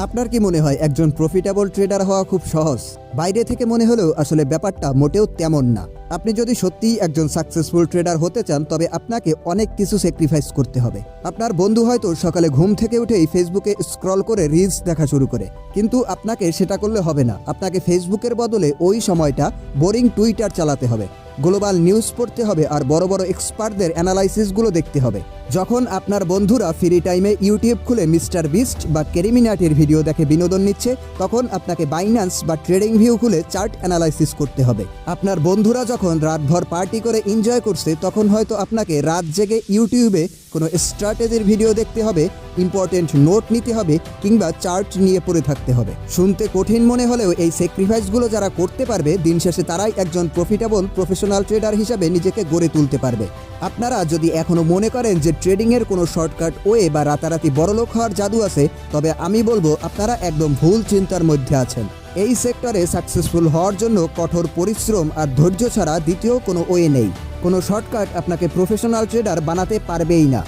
আপনার কি মনে হয় একজন প্রফিটেবল ট্রেডার হওয়া খুব সহজ? বাইরে থেকে মনে হলেও আসলে ব্যাপারটা মোটেও তেমন না। আপনি যদি সত্যিই একজন সাকসেসফুল ট্রেডার হতে চান, তবে আপনাকে অনেক কিছু স্যাক্রিফাইস করতে হবে। আপনার বন্ধু হয়তো সকালে ঘুম থেকে উঠেই ফেসবুকে স্ক্রল করে রিলস দেখা শুরু করে। কিন্তু আপনাকে সেটা করলে হবে না। আপনাকে ফেসবুকের বদলে ওই সময়টা বোরিং টুইটার চালাতে হবে। গ্লোবাল নিউজ পড়তে হবে আর বড় বড় এক্সপার্টদের অ্যানালাইসিসগুলো দেখতে হবে। যখন আপনার বন্ধুরা ফ্রি টাইমে ইউটিউব খুলে মিস্টার বিস্ট বা কেরিমিনাটির ভিডিও দেখে বিনোদন নিচ্ছে, তখন আপনাকে বাইন্যান্স বা ট্রেডিং ভিউ খুলে চার্ট অ্যানালাইসিস করতে হবে। আপনার বন্ধুরা যখন রাতভর পার্টি করে এনজয় করছে, তখন হয়তো আপনাকে রাত জেগে ইউটিউবে কোনো স্ট্র্যাটেজির ভিডিও দেখতে হবে ইম্পর্টেন্ট নোট নিতে হবে কিংবা চার্ট নিয়ে পড়ে থাকতে হবে। শুনতে কঠিন মনে হলেও এই স্যাক্রিফাইসগুলো যারা করতে পারবে, দিন শেষে তারাই একজন প্রফিটেবল প্রফেশনাল ট্রেডার হিসাবে নিজেকে গড়ে তুলতে পারবে। আপনারা যদি এখনও মনে করেন যে ট্রেডিংয়ের কোনো শর্টকাট ওয়ে বা রাতারাতি বড়লোক হওয়ার জাদু আছে, তবে আমি বলব আপনারা একদম ভুল চিন্তার মধ্যে আছেন। এই সেক্টরে সাকসেসফুল হওয়ার জন্য কঠোর পরিশ্রম আর ধৈর্য ছাড়া দ্বিতীয় কোনো ওয়ে নেই। কোনো শর্টকাট আপনাকে প্রফেশনাল ট্রেডার বানাতে পারবেই না।